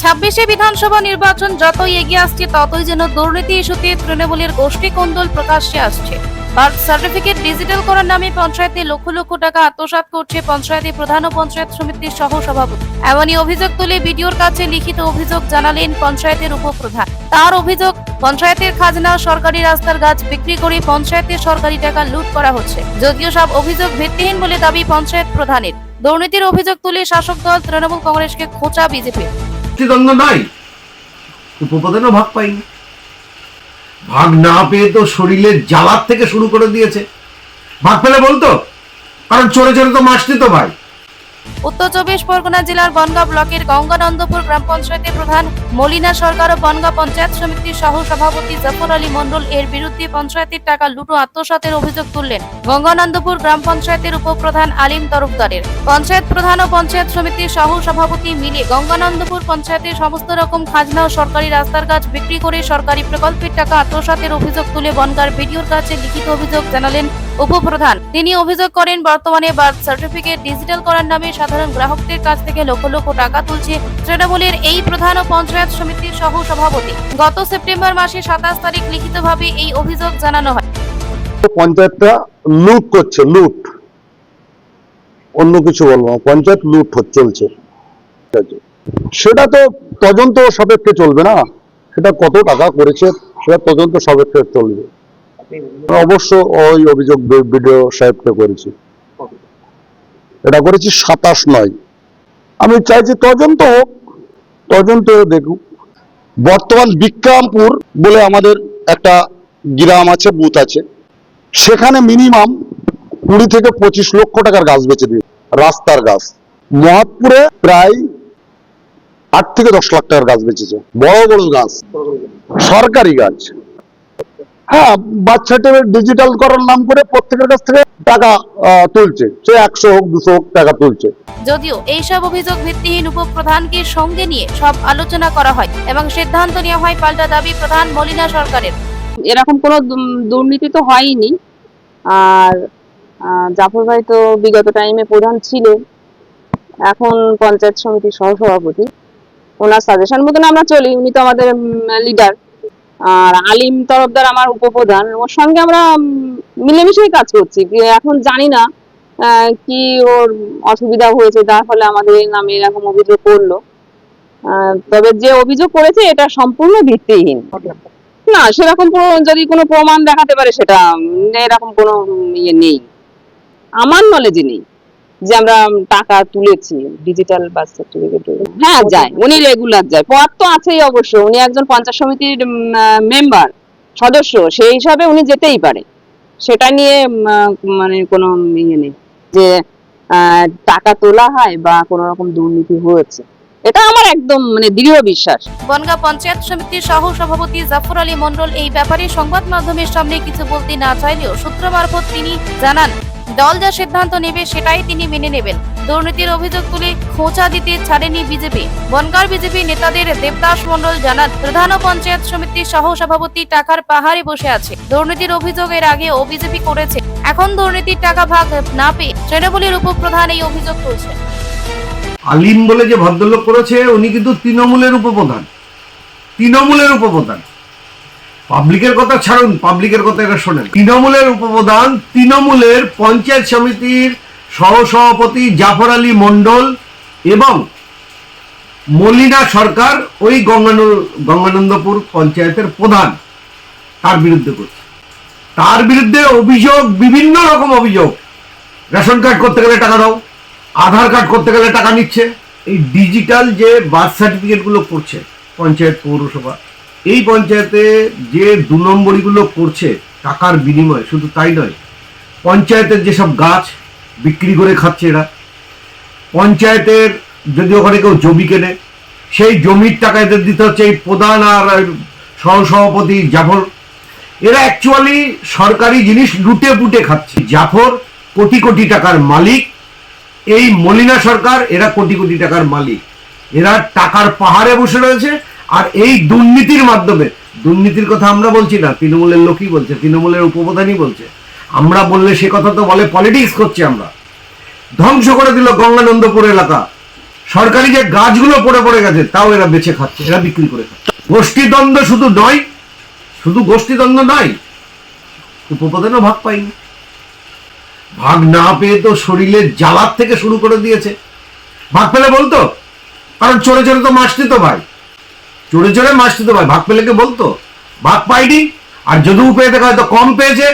ছাব্বিশে বিধানসভা নির্বাচন যতই এগিয়ে আসছে, ততই যেন দুর্নীতি ইস্যুতে তৃণমূলের গোষ্ঠী কোন্দল প্রকাশ্যে আসছে। বার্থ সার্টিফিকেট ডিজিটাল করার নামে পঞ্চায়েতে লক্ষ লক্ষ টাকা আত্মসাৎ করছে পঞ্চায়েতে প্রধান ও পঞ্চায়েত সমিতির সহ সভাপতি এমনই অভিযোগ তুলে বিডিওর কাছে লিখিত অভিযোগ জানালেন পঞ্চায়েতের উপপ্রধান। তার অভিযোগ, পঞ্চায়েতের খাজনা, সরকারি রাস্তার গাছ বিক্রি করে পঞ্চায়েতের সরকারি টাকা লুট করা হচ্ছে। যদিও সব অভিযোগ ভিত্তিহীন বলে দাবি পঞ্চায়েত প্রধানের। দুর্নীতির অভিযোগ তুলে শাসক দল তৃণমূল কংগ্রেসকে খোঁচা বিজেপি মুক্তিদণ্ড নাই উপপ্রধানও ভাগ পাইনি। ভাগ না পেয়ে তো শরীরের জ্বালার থেকে শুরু করে দিয়েছে। ভাগ পেলে বলতো, কারণ চোরে চোরে তো মাস দিত ভাই। উত্তর চব্বিশ পরগনা জেলার বনগাঁ ব্লকের গঙ্গানন্দপুর গ্রাম পঞ্চায়েতের প্রধান মলিনা সরকার ও বনগাঁ পঞ্চায়েত সমিতির সহ সভাপতি জাফর আলী মন্ডল এর বিরুদ্ধে পঞ্চায়েতের টাকা লুটো আত্মসাতের অভিযোগ তুললেন গঙ্গানন্দপুর গ্রাম পঞ্চায়েতের উপপ্রধান আলিম তরফদারের। পঞ্চায়েত প্রধান ও পঞ্চায়েত সমিতির সহ সভাপতি মিলে গঙ্গানন্দপুর পঞ্চায়েতের সমস্ত রকম খাজনা ও সরকারি রাস্তার কাজ বিক্রি করে সরকারি প্রকল্পের টাকা আত্মসাতের অভিযোগ তুলে বনগাঁর বিডিওর কাছে লিখিত অভিযোগ জানালেন উপপ্রধান। তিনি অভিযোগ করেন, বর্তমানে বার্থ সার্টিফিকেট ডিজিটাল করার নামে সাধারণ গ্রাহকদের কাছ থেকে লক্ষ লক্ষ টাকা তুলছে তৃণমূলের এই প্রধান ও পঞ্চায়েত সমিতির সহ সভাপতি গত সেপ্টেম্বর মাসে সাতাশ তারিখ লিখিতভাবে এই অভিযোগ জানানো হয়। পঞ্চায়েতটা লুট করছে, লুট। অন্য কিছু বলব পঞ্চায়েত লুট চলছে। সেটা তো তদন্ত সাপেক্ষে চলবে না। সেটা কত টাকা করেছে, সেটা তদন্ত সাপেক্ষে চলবে। অবশ্য ওই অভিযোগ বিডিও সাহেবকে করেছি। এটা করেছি সাতাশ নয়। আমি চাইছি তদন্ত হোক, তদন্ত দেখুক। বর্তমান বিক্রমপুর বলে আমাদের একটা গ্রাম আছে, বুথ আছে। সেখানে মিনিমাম কুড়ি থেকে পঁচিশ লক্ষ টাকার গাছ বেচে দিই রাস্তার গাছ। মহাতপুরে প্রায় আট থেকে দশ লাখ টাকার গাছ বেচেছে। বড় বড় গাছ। সরকারি গাছ। হ্যাঁ বাচ্চা ডিজিটাল করার নাম করে প্রত্যেকের কাছ থেকে টাকা তুলছে। সে একশো হোক দুশো হোক টাকা তুলছে। যদিও এইসব অভিযোগ ভিত্তিহীন উপপ্রধানকে সঙ্গে নিয়ে সব আলোচনা করা হয় এবং সিদ্ধান্ত নেওয়া হয় পাল্টা দাবি প্রধান মলিনা সরকারের। এরকম কোনো দুর্নীতি তো হয়নি। আর জাফর ভাই তো বিগত টাইমে প্রধান ছিলেন। এখন পঞ্চায়েত সমিতির সহসভাপতি। ওনার সাজেশন মতন আমরা চলি। উনি তো আমাদের লিডার আর আলিম তরফদার আমার উপপ্রধান। ওর সঙ্গে আমরা মিলেমিশেই কাজ করছি। এখন জানি না কি ওর অসুবিধা হয়েছে। তার ফলে আমাদের নামে এরকম অভিযোগ করল। তবে যে অভিযোগ করেছে, এটা সম্পূর্ণ ভিত্তিহীন। না, সেরকম যদি কোনো প্রমাণ দেখাতে পারে, সেটা এরকম কোনো ইয়ে নেই। আমার নলেজে নেই। যে আমরা টাকা তুলেছি ডিজিটাল বার্থ সার্টিফিকেট হ্যাঁ যায়, উনি রেগুলার যায়। পদ তো আছেই অবশ্য, উনি একজন পঞ্চায়েত সমিতির মেম্বার সদস্য, সেই হিসাবে উনি যেতেই পারে। সেটা নিয়ে মানে কোনো ইয়ে নেই যে টাকা তোলা হয় বা কোনো রকম দুর্নীতি হয়েছে। এটা আমার একদম মানে দৃঢ় বিশ্বাস। বনগাঁ পঞ্চায়েত সমিতির সহ সভাপতি জাফর আলী মন্ডল এই ব্যাপারে সংবাদ মাধ্যমের সামনে কিছু বলতে না চাইলেও সূত্র মারফত তিনি জানান দল যা সিদ্ধান্ত নেবে সেটাই তিনি মেনে নেবেন। দুর্নীতির অভিযোগ তুলে খোঁচা দিতে ছাড়েনি বিজেপি। বনগাঁর বিজেপি নেতাদের দেবদাস মন্ডল জানান, প্রধান পঞ্চায়েত সমিতির সহ সভাপতি টাকার পাহাড়ে বসে আছে। দুর্নীতির অভিযোগ এর আগে ও বিজেপি করেছে। এখন দুর্নীতির টাকা ভাগ না পেয়ে তৃণমূলের উপপ্রধান এই অভিযোগ তুলছে আলিম বলে যে ভদ্রলোক করেছে, উনি কিন্তু তৃণমূলের উপপ্রধান। তৃণমূলের উপপ্রধান। পাবলিকের কথা ছাড়ুন, পাবলিকের কথা এটা শোনেন। তৃণমূলের উপপ্রধান, তৃণমূলের পঞ্চায়েত সমিতির সহসভাপতি জাফর আলী মণ্ডল এবং মলিনা সরকার ওই গঙ্গান গঙ্গানন্দপুর পঞ্চায়েতের প্রধান তার বিরুদ্ধে করছে। তার বিরুদ্ধে অভিযোগ, বিভিন্ন রকম অভিযোগ। রেশন কার্ড করতে গেলে টাকা দাও, আধার কার্ড করতে গেলে টাকা নিচ্ছে। এই ডিজিটাল যে বার্থ সার্টিফিকেটগুলো করছে পঞ্চায়েত পৌরসভা এই পঞ্চায়েতে যে দু নম্বরিগুলো করছে টাকার বিনিময়ে, শুধু তাই নয়, পঞ্চায়েতের যেসব গাছ বিক্রি করে খাচ্ছে এরা, পঞ্চায়েতের যদি ওখানে কেউ জমি কেনে, সেই জমির টাকা এদের দিতে হচ্ছে এই প্রধান আর সহসভাপতি জাফর। এরা অ্যাকচুয়ালি সরকারি জিনিস লুটে পুটে খাচ্ছে। জাফর কোটি কোটি টাকার মালিক, এই মলিনা সরকার এরা কোটি কোটি টাকার মালিক। এরা টাকার পাহাড়ে বসে রয়েছে আর এই দুর্নীতির মাধ্যমে, দুর্নীতির কথা আমরা বলছি না, তৃণমূলের লোকই বলছে, তৃণমূলের উপপ্রধানই বলছে। আমরা বললে সে কথা তো বলে পলিটিক্স করছি আমরা। ধ্বংস করে দিল গঙ্গানন্দপুর এলাকা। সরকারি যে গাছগুলো পড়ে পড়ে গেছে, তাও এরা বেছে খাচ্ছে, এরা বিক্রি করে খাচ্ছে। গোষ্ঠীদ্বন্দ্ব শুধু নয়, শুধু গোষ্ঠীদ্বন্দ্ব নয়, উপপ্রধানও ভাগ পাইনি ভাগ না পেয়ে তো শরীরের জ্বালার থেকে শুরু করে দিয়েছে। ভাগ পেলে বলতো, কারণ চোরে চোরে তো মাস নিত ভাই। চোরে চোরে মারছে তো ভাই। ভাগ পেলে কে বলতো? ভাগ পাইনি। আর যদিও পেয়ে দেখা হয়তো কম পেয়েছে।